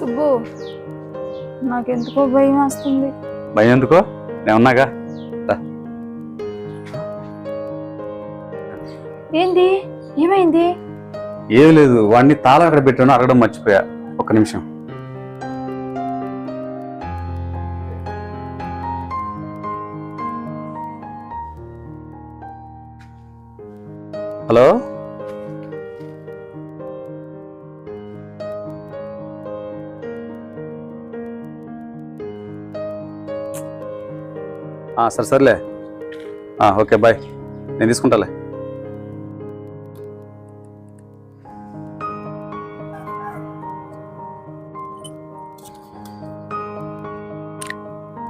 సుబ్బు నాకెందుకో భయం వస్తుంది. భయం ఎందుకో? నేను ఉన్నాగా. రా. ఏంది? ఏమైంది? ఏం లేదు వాడిని తాళం అక్కడ పెట్టాను అడగడం మర్చిపోయా. ఒక్క నిమిషం. హలో? సరే సర్లే. ఆ, ఓకే బాయ్. నేను తీసుకుంటాలే.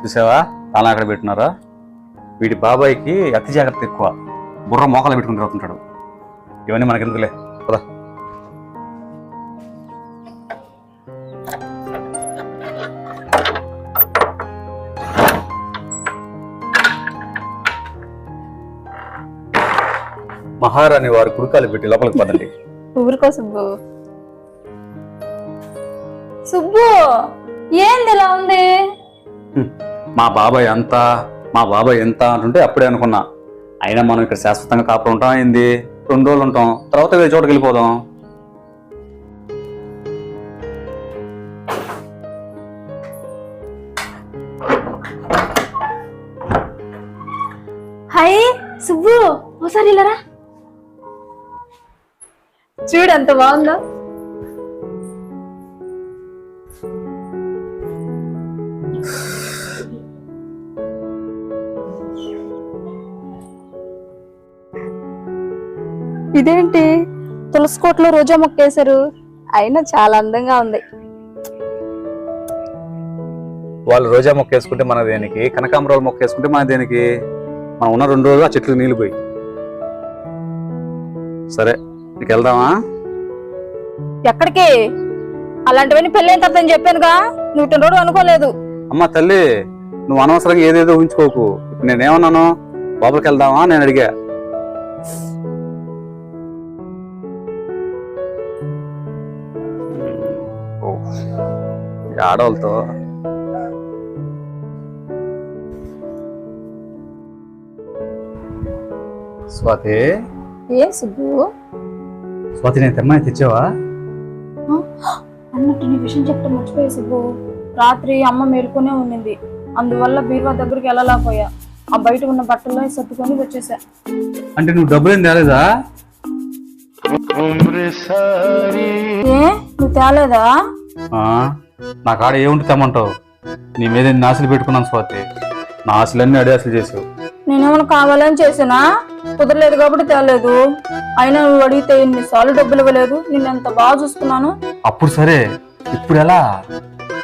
చూసావా? తాళం అక్కడ పెట్టినారా వీడి బాబాయ్కి అతి జాగ్రత్త ఎక్కువ. బుర్ర మోకాలు పెట్టుకుని తిరుగుతుంటాడు. ఇవన్నీ మనకెందుకులే? కదా మహారాణి వారి కుడుకాలు పెట్టి లోపలికి పదండి. ఊరుకో సుబ్బు సుబ్బు ఏంది ఇలా ఉంది? మా బాబాయ్ అంత మా బాబాయ్ ఎంత అంటుంటే అప్పుడే అనుకున్నా. అయినా మనం ఇక్కడ శాశ్వతంగా కాపురం ఉంటాం ఏంది? రెండు రోజులు ఉంటాం. తర్వాత వేరే చోటుకి వెళ్ళిపోదాం. హై సుబ్బు ఓసారి ఇలారా చూడు ఎంత బాగుందో. ఇదేంటి? తులసి కోటలో రోజా మొక్క వేశారు. అయినా చాలా అందంగా ఉంది. వాళ్ళు రోజా మొక్క వేసుకుంటే మన దేనికి? కనకాంబరాలు మొక్క వేసుకుంటే మన దేనికి? మనం ఉన్న రెండు రోజులు ఆ చెట్లు నీళ్ళు పోయి. సరే. నీకు వెళ్దామా ఎక్కడికి? అలాంటివన్నీ పెళ్ళైన తర్వాత నేను చెప్పానుగా. నువ్వు ఇటు అనుకోలేదు. అమ్మ తల్లి నువ్వు అనవసరంగా ఏదేదో ఇప్పుడు నేనేమన్నాను? లోపలికి వెళ్దామా నేను అడిగా. ఆడవాళ్ళతో. స్వాతి? ఏ సుబ్బు? స్వాతి నేను తెమ్మని తెచ్చావా? అన్నట్టు నీ విషయం చెప్తే మర్చిపోయా సుబ్బు రాత్రి అమ్మ మేలుకునే ఉన్నింది అందువల్ల బీరువా దగ్గరికి వెళ్ళలేకపోయా. ఆ బయట ఉన్న బట్టల్లో సర్దుకొని వచ్చేసా. అంటే నువ్వు డబ్బులు ఏం తేలేదా ఏ? నువ్వు తేలేదా? ఆ, నా కాడ ఏముంటి తెమ్మంటావు? నీ మీద ఎన్ని ఆశలు పెట్టుకున్నాను స్వాతి. నా ఆశలన్నీ అడే ఆశలు చేసావు. నేనేమైనా కావాలని చేసినా? కుదరలేదు కాబట్టి తేలేదు. అయినా నువ్వు అడిగితే ఎన్నిసార్లు డబ్బులు ఇవ్వలేదు. నిన్ను ఎంత బాగా చూసుకున్నాను. అప్పుడు సరే ఇప్పుడు ఎలా?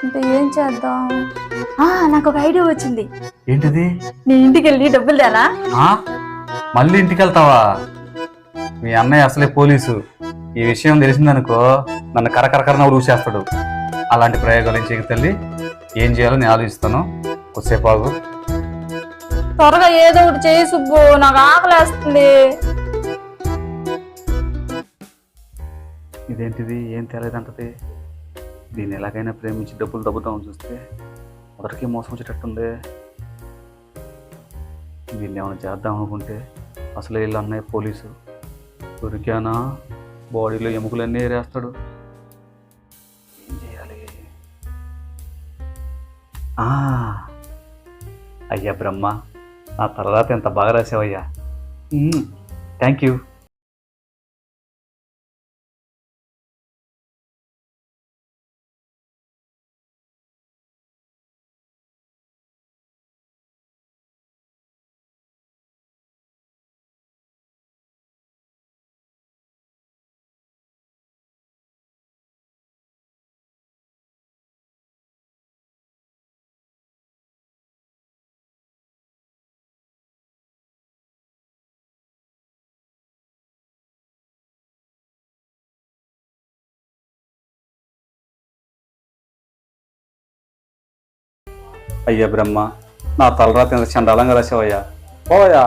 అంటే ఏం చేద్దాం? ఆ నాకు ఒక ఐడియా వచ్చింది. ఏంటిది? నీ ఇంటికి వెళ్ళి డబ్బులు తేనా? ఆ? మళ్ళీ ఇంటికి వెళ్తావా మీ అన్నయ్య అసలే పోలీసు. ఈ విషయం తెలిసిందనుకో నన్ను కరకరకరన ఊసేస్తాడు అలాంటి ప్రయోగాలు ఏం చేయక తల్లి. ఏం చేయాలో నేను ఆలోచిస్తాను. కొద్దిసేపు ఆగు. త్వరగా ఏదో ఒకటి చేయి సుబ్బు నాకు ఆకలేస్తుంది. ఇదేంటిది? ఏం తెలియదంటది దీన్ని ఎలాగైనా ప్రేమించి డబ్బులు దబ్బుతామని చూస్తే మొదటికి మోసం వచ్చేటట్టుంది. దీన్ని ఏమైనా చేద్దాం అనుకుంటే అసలు వీళ్ళు అన్నయ్య పోలీసు. దొరికానా? బాడీలో ఎముకలన్నీ ఏరేస్తాడు. ఏం చేయాలి? ఆ, అయ్యా బ్రహ్మ! నా తర్వాత ఎంత బాగా రాసావయ్యా? థ్యాంక్ యూ అయ్యా బ్రహ్మ నా తలరాత ఎంత చండాలంగా రాసావయ్యా. పోవయ్యా.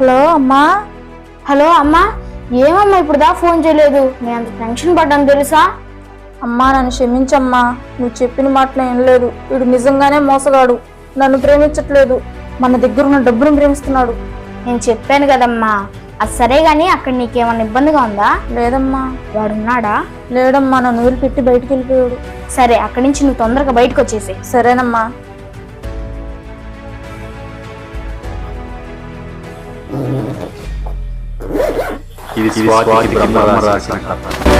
హలో అమ్మా. హలో అమ్మా. ఏమమ్మా ఇప్పుడు దా ఫోన్ చేయలేదు? నేను అంత టెన్షన్ పడ్డాను తెలుసా? అమ్మా నన్ను క్షమించమ్మా. నువ్వు చెప్పిన మాటలు ఏం లేదు. వీడు నిజంగానే మోసగాడు. నన్ను ప్రేమించట్లేదు. మన దగ్గర ఉన్న డబ్బును ప్రేమిస్తున్నాడు. నేను చెప్పాను కదమ్మా. అది సరే గానీ అక్కడ నీకేమన్నా ఇబ్బందిగా ఉందా? లేదమ్మా. వాడున్నాడా? లేడమ్మా నన్ను వదిలిపెట్టి బయటికి వెళ్ళిపోయాడు. సరే అక్కడి నుంచి నువ్వు తొందరగా బయటకు వచ్చేసి సరేనమ్మా. ఇది స్వాతికి బ్రహ్మ రాసిన కథ